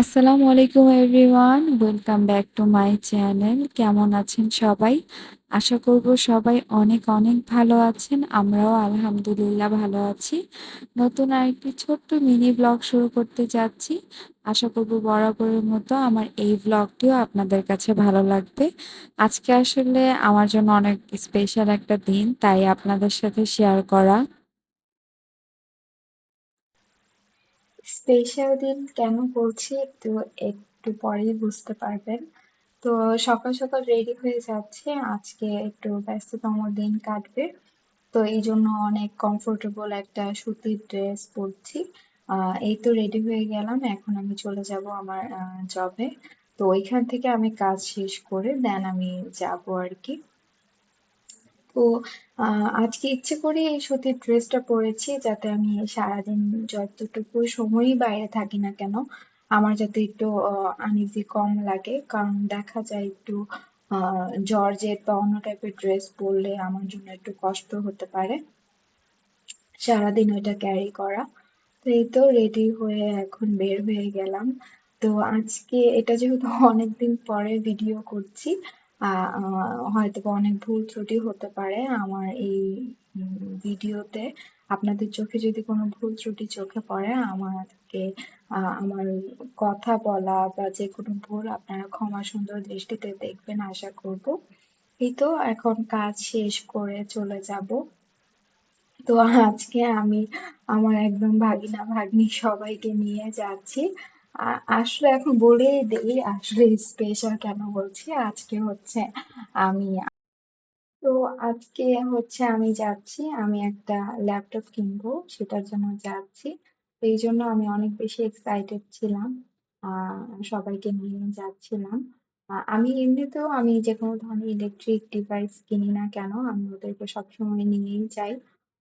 আসসালামু আলাইকুম everyone, welcome back to my channel. কেমন আছেন সবাই? আশা করব সবাই অনেক অনেক ভালো আছেন, আমরাও আলহামদুলিল্লাহ ভালো আছি। নতুন আরেকটি ছোট্ট মিনি ব্লগ শুরু করতে যাচ্ছি। আশা করব বরাবরের মতো আমার এই ব্লগটিও আপনাদের কাছে ভালো লাগবে। আজকে আসলে আমার জন্য অনেক স্পেশাল একটা দিন, তাই আপনাদের সাথে শেয়ার করা স্পেশাল দিন কেন বলছি একটু একটু পরেই বুঝতে পারবেন। তো সকাল সকাল রেডি হয়ে যাচ্ছে, আজকে একটু ব্যস্ততম দিন কাটবে। তো এই জন্য অনেক কমফোর্টেবল একটা সুতির ড্রেস পরছি। এই তো রেডি হয়ে গেলাম, এখন আমি চলে যাব আমার জবে তো ওইখান থেকে আমি কাজ শেষ করে দেন আমি যাব আর কি। তো আজকে ইচ্ছে করে এই সুতির ড্রেসটা পরেছি যাতে আমি সারাদিন যতটুকু সময়ই বাইরে থাকি না কেন, আমার যাতে একটু আনইজি কম লাগে। কারণ দেখা যায় একটু জর্জেট বা অন্য টাইপের ড্রেস পরলে আমার জন্য একটু কষ্ট হতে পারে। সারাদিন ওইটা ক্যারি করা। তো এই তো রেডি হয়ে এখন বের হয়ে গেলাম। তো আজকে, এটা যেহেতু অনেকদিন পরে ভিডিও করছি হয়তো অনেক ভুল ত্রুটি হতে পারে আমার এই ভিডিওতে। আপনাদের চোখে যদি কোনো ভুল ত্রুটি চোখে পড়ে, আমাকে আমার কথা বলা বা যে কোনো ভুল আপনারা ক্ষমা সুন্দর দৃষ্টিতে দেখবেন, আশা করব। এই তো এখন কাজ শেষ করে চলে যাব। তো আজকে আমি আমার একদম ভাগিনা ভাগ্নি সবাইকে নিয়ে যাচ্ছি। আসলে এখন বলেই দেই, আসলে স্পেশাল কেন বলছি? আজকে হচ্ছে আমি তো আজকে হচ্ছে আমি যাচ্ছি, আমি একটা ল্যাপটপ কিনবো, সেটার জন্য যাচ্ছি। এই জন্য আমি অনেক বেশি এক্সাইটেড ছিলাম সবাইকে নিয়ে যাচ্ছিলাম। আমি এমনিতেও আমি যে কোনো ধরনের ইলেকট্রিক ডিভাইস কিনি না কেন, আমি ওদেরকে সবসময় নিয়েই যাই।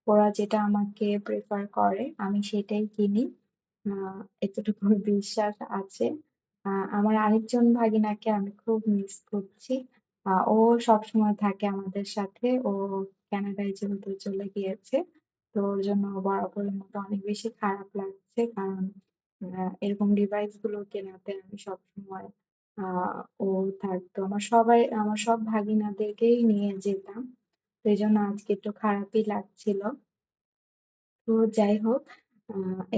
ওরা যেটা আমাকে প্রেফার করে, আমি সেটাই কিনি। এতটুকু বিশ্বাস আছে। আমার আরেকজন ভাগিনাকে আমি খুব মিস করছি। আহ ও সবসময় থাকে আমাদের সাথে। ও কানাডায় যেহেতু চলে গিয়েছে, তো ওর জন্য বরাবরের মতো অনেক বেশি খারাপ লাগছে। কারণ এরকম ডিভাইসগুলো কেনাতে আমি সবসময় আহ ও থাকতো। আমার সবাই, আমার সব ভাগিনাদেরকেই নিয়ে যেতাম। এই জন্য আজকে একটু খারাপই লাগছিল। তো যাই হোক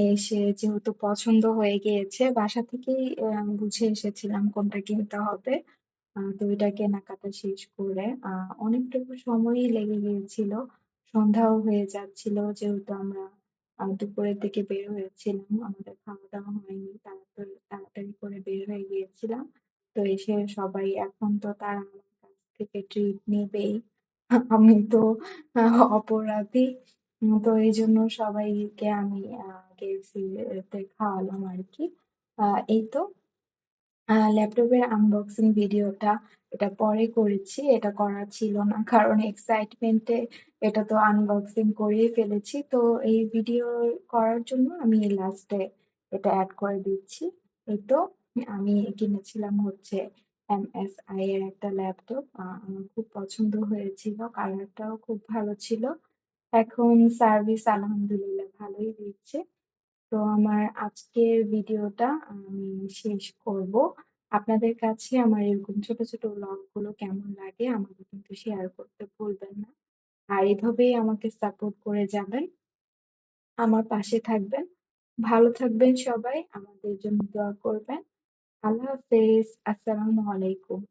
এসে যেহেতু পছন্দ হয়ে গিয়েছে বাসা থেকেই বুঝে এসেছিলাম কোনটা কিনতে হবে। আহ, তো ওইটা কেনাকাটা শেষ করে আহ, অনেকটুকু সময়ই লেগে গিয়েছিল। সন্ধ্যাও হয়ে যাচ্ছিল যেহেতু আমরা দুপুরের দিকে বের হয়েছিলাম আমাদের খাওয়া দাওয়া হয়নি তাড়াতাড়ি তাড়াতাড়ি করে বের হয়ে গিয়েছিলাম। তো এসে সবাই এখন তো তারা আমার কাছ থেকে ট্রিট নিবেই। আমি তো অপরাধী। তো এই জন্য সবাইকে আমি কেএফসি তে খাওয়ালাম আর কি এই তো। ল্যাপটপের আনবক্সিং ভিডিওটা এটা পরে করেছি, এটা করা ছিল না, কারণ এক্সাইটমেন্টে এটা তো আনবক্সিং করেই ফেলেছি। তো এই ভিডিও করার জন্য আমি লাস্টে এটা অ্যাড করে দিচ্ছি। এই তো, আমি কিনেছিলাম হচ্ছে এম এস আই এর একটা ল্যাপটপ। আমার খুব পছন্দ হয়েছিল কালারটাও খুব ভালো ছিল। এখন সার্ভিস আলহামদুলিল্লাহ ভালোই দিচ্ছে তো আমার আজকের ভিডিওটা আমি শেষ করব। আপনাদের কাছে আমার এরকম ছোট ছোট ব্লগগুলো কেমন লাগে আমাকে কিন্তু শেয়ার করতে ভুলবেন না। আর এভাবেই আমাকে সাপোর্ট করে যাবেন। আমার পাশে থাকবেন। ভালো থাকবেন সবাই। আমাদের জন্য দোয়া করবেন। আল্লাহ হাফেজ। আসসালামু আলাইকুম।